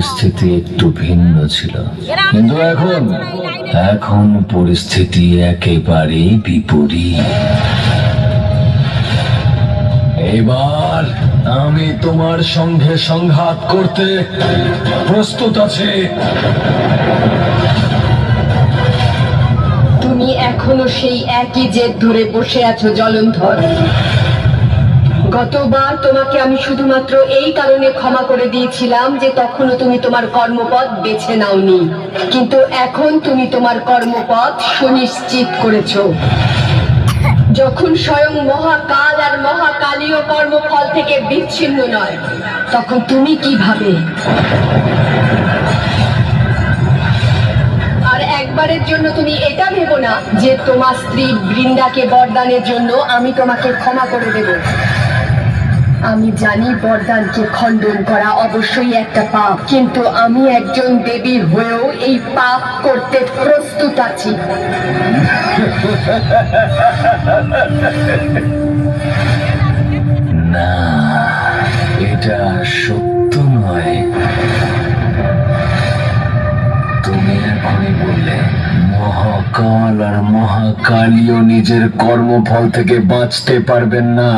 পরিস্থিতি একটু ভিন্ন ছিল। কিন্তু এখন এখন পরিস্থিতি একেবারে বিপরীত। এবার আমি তোমার সঙ্গে সংঘাত করতে প্রস্তুত আছি। তুমি এখনও সেই একই জেদ ধরে বসে আছো জলন্ধর গতবার তোমাকে আমি শুধুমাত্র এই কারণে ক্ষমা করে দিয়েছিলাম যে তখনও তুমি তোমার কর্মপথ বেছে নাওনি। কিন্তু এখন তুমি তোমার কর্মপথ সুনিশ্চিত করেছ। যখন স্বয়ং মহাকাল আর মহাকালীয় কর্মফল থেকে বিচ্ছিন্ন নয়, তখন তুমি কীভাবে আর একবারের জন্য তুমি এটা ভেবো না যে তোমার স্ত্রী বৃন্দাকে বরদানের জন্য আমি তোমাকে ক্ষমা করে দেব। আমি জানি বরদানকে খণ্ডন করা অবশ্যই একটা পাপ, কিন্তু আমি একজন দেবী হয়েও এই পাপ করতে প্রস্তুত আছি। না, এটা সত্য নয়। তুমি এখনই বললে, মহাকাল আর মহাকালীও নিজের কর্মফল থেকে বাঁচতে পারবেন না।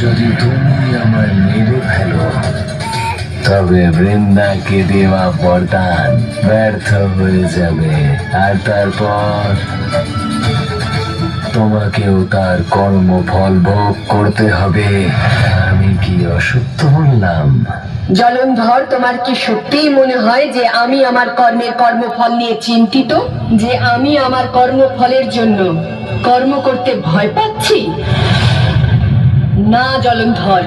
যদি তুমি আমায় মেরে ফেলো, তবে বৃন্দাকে দেওয়া বরদান ব্যর্থ হয়ে যাবে। আর তারপর তোমাকেও তার কর্মফল ভোগ করতে হবে। আমি কি অসত্য বললাম জলন্ধর তোমার কি সত্যিই মনে হয় যে আমি আমার কর্মের কর্মফল নিয়ে চিন্তিত? যে আমি আমার কর্মফলের জন্য কর্ম করতে ভয় পাচ্ছি? না জলন্ধর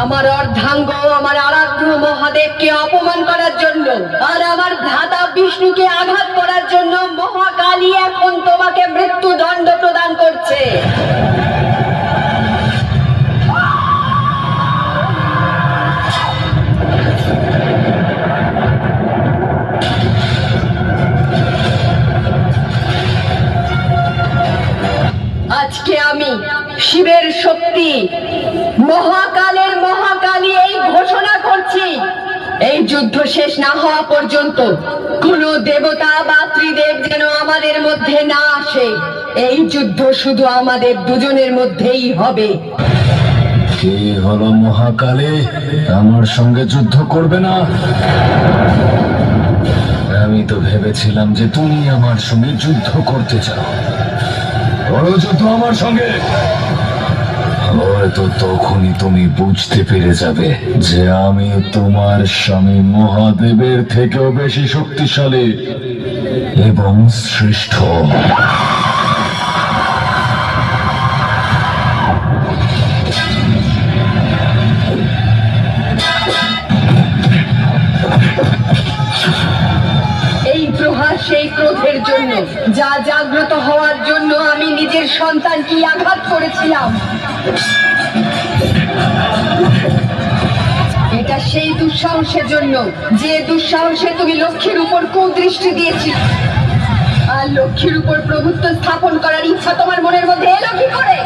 আমার অর্ধাঙ্গ, আমার আরাধ্য মহাদেবকে অপমান করার জন্য আর আমার ভ্রাতা বিষ্ণুকে আঘাত করার জন্য মহাকালী এখন তোমাকে মৃত্যুদণ্ড প্রদান করছে। আজকে আমি শিবের শক্তি, মহাকালের মহাকালী এই ঘোষণা করছি। এই যুদ্ধ শেষ না হওয়া পর্যন্ত কোন দেবতা বা ত্রিদেব যেন আমাদের মধ্যে না আসে। এই যুদ্ধ শুধু আমাদের দুজনের মধ্যেই হবে। কে হলো মহাকালে? আমার সঙ্গে যুদ্ধ করবে না। আমি তো ভেবেছিলাম যে তুমি আমার সঙ্গে যুদ্ধ করতে চাও। করো যুদ্ধ আমার সঙ্গে? হয়তো তখনই তুমি বুঝতে পেরে যাবে যে আমি তোমার স্বামী মহাদেবের থেকেও বেশি শক্তিশালী এবং শ্রেষ্ঠ। যা জাগ্রত হওয়ার জন্য আমি নিজের সন্তানকে আঘাত করেছিলাম। এটা সেই দুঃসাহসের জন্য, যে দুঃসাহসে তুমি লক্ষ্মীর উপর কুদৃষ্টি দিয়েছিল আর লক্ষ্মীর উপর প্রভুত্ব স্থাপন করার ইচ্ছা তোমার মনের মধ্যে এলো কি করে?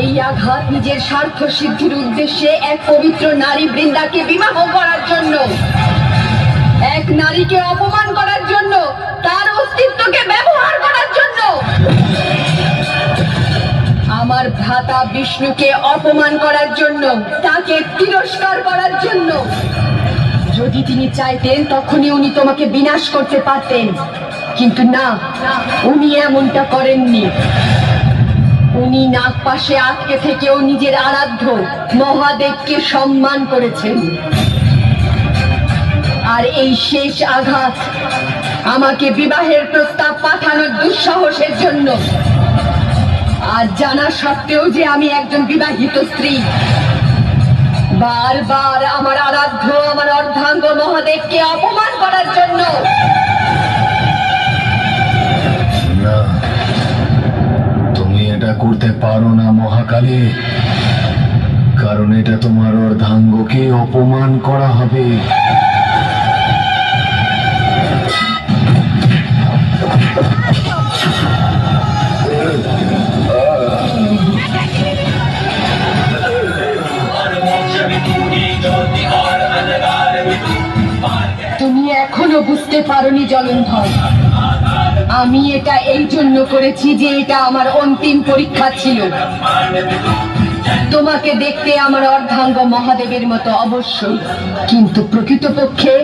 এই আঘাত নিজের স্বার্থ সিদ্ধির উদ্দেশ্যে এক পবিত্র নারী বৃন্দাকে বিবাহ করার জন্য এক নারীকে অপমান করার জন্য, তার অস্তিত্বকে ব্যবহার করার জন্য। আমার ভ্রাতা বিষ্ণুকে অপমান করার জন্য, তাকে তিরস্কার করার জন্য। যদি তিনি চাইতেন, তখনই উনি তোমাকে বিনাশ করতে পারতেন। কিন্তু না, উনি এমনটা করেননি। উনি নাক পাশে আটকে থেকেও নিজের আরাধ্য মহাদেবকে সম্মান করেছেন। আর এই শেষ আঘাত আমাকে বিবাহের প্রস্তাব পাঠানোর দুঃসাহসের জন্য। আর জানা সত্ত্বেও যে আমি একজন বিবাহিত স্ত্রী। বারবার আমার আরাধ্য, আমার অর্ধাঙ্গ মহাদেবকে অপমান করার জন্য। তুমি এটা করতে পারো না মহাকালী, কারণ এটা তোমার অর্ধাঙ্গকে অপমান করা হবে। এখনও বুঝতে পারোনি জলন্ধর। আমি এটা এই জন্য করেছি যে এটা আমার অন্তিম পরীক্ষা ছিল। তোমাকে দেখতে আমার অর্ধাঙ্গ মহাদেবের মতো অবশ্যই। কিন্তু প্রকৃতপক্ষে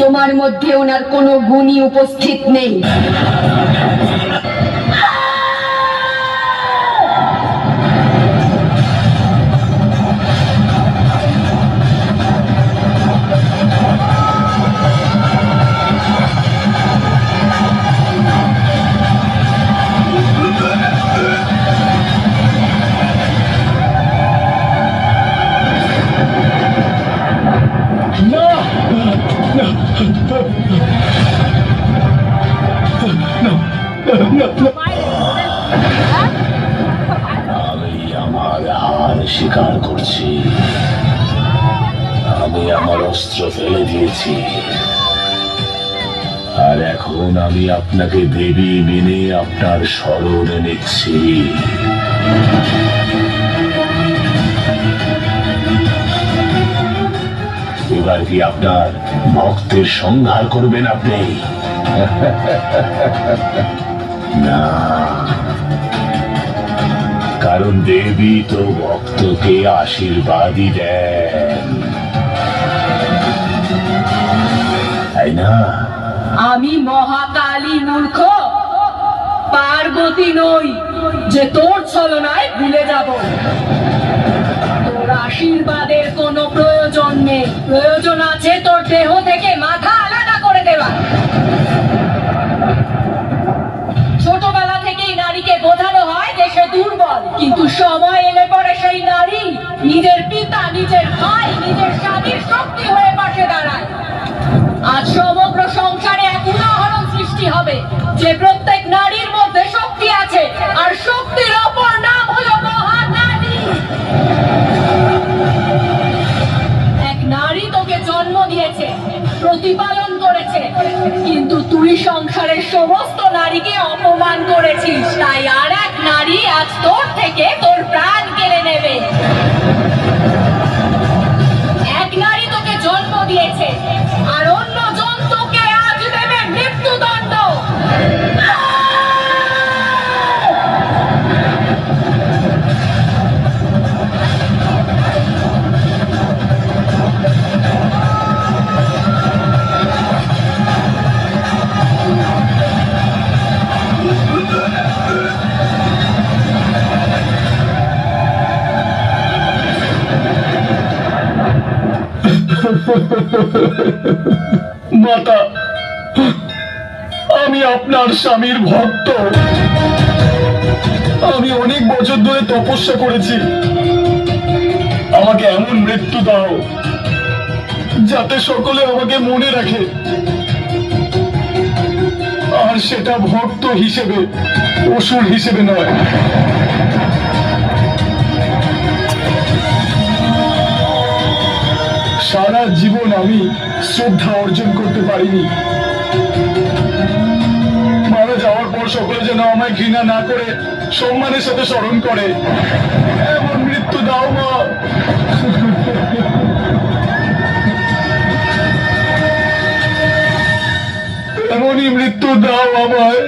তোমার মধ্যে ওনার কোনো গুণই উপস্থিত নেই। স্বীকার করছি। আমি আমার অস্ত্র ফেলে দিয়েছি। আর এখন আমি আপনাকে দেবী মেনে আপনার স্মরণে নিচ্ছি এবার কি আপনার ভক্তের সংহার করবেন আপনি? না। কারণ দেবী তো ভক্তকে আশীর্বাদই দেন। তাই না? আমি মহাকালী মূর্খ, পার্বতী নই, যে তোর ছলনায় ভুলে যাব। তোর আশীর্বাদের কোনো প্রয়োজন নেই। প্রয়োজন আছে তোর দেহ থেকে মাথা আলাদা করে দেওয়া ছোটবেলা থেকেই নারীকে বোঝানো হয় যে সে দুর্বল কিন্তু সময় এলে পরে সেই নারী নিজের পিতা নিজের ভাই, নিজের স্বামীর শক্তি হয়ে পাশে দাঁড়ায়। আজ সমগ্র সংসারে এক উদাহরণ সৃষ্টি হবে, যে প্রত্যেক নারীর মধ্যে শক্তি আছে, আর শক্তির অপর নাম হলো মহানারী। এক নারী তোকে জন্ম দিয়েছে, প্রতিপালন করেছে, কিন্তু তুই সংসারের সমস্ত নারীকে অপমান করেছিস, তাই আর এক নারী আজ তোর থেকে তোর প্রাণ কেড়ে নেবে। মাতা, আমি আপনার স্বামীর ভক্ত। আমি অনেক বছর ধরে তপস্যা করেছি। আমাকে এমন মৃত্যু দাও, যাতে সকলে আমাকে মনে রাখে। আর সেটা ভক্ত হিসেবে, অসুর হিসেবে নয়। সারা জীবন আমি শ্রদ্ধা অর্জন করতে পারিনি। মারা যাওয়ার পর সকলে যেন আমায় ঘৃণা না করে, সম্মানের সাথে স্মরণ করে। এমন মৃত্যু দাও মা। এমনই মৃত্যু দাও আমায়।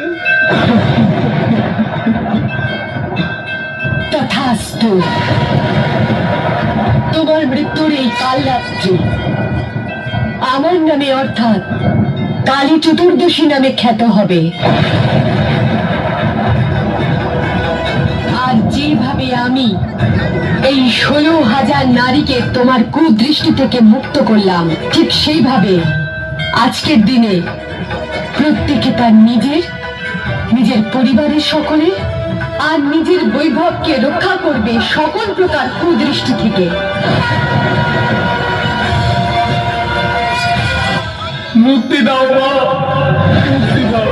তথাস্তু। তোমার মৃত্যুর এই কাল রাত্রি। আমার নামে অর্থাৎ কালী চতুর্দশী নামে খ্যাত হবে। আর যেভাবে আমি এই ষোলো হাজার নারীকে তোমার কুদৃষ্টি থেকে মুক্ত করলাম, ঠিক সেইভাবে আজকের দিনে প্রত্যেকে তার নিজের নিজের পরিবারের সকলে আর নিজের বৈভবকে রক্ষা করবে সকল প্রকার কুদৃষ্টি থেকে। মুক্তি দাও মুক্তি দাও।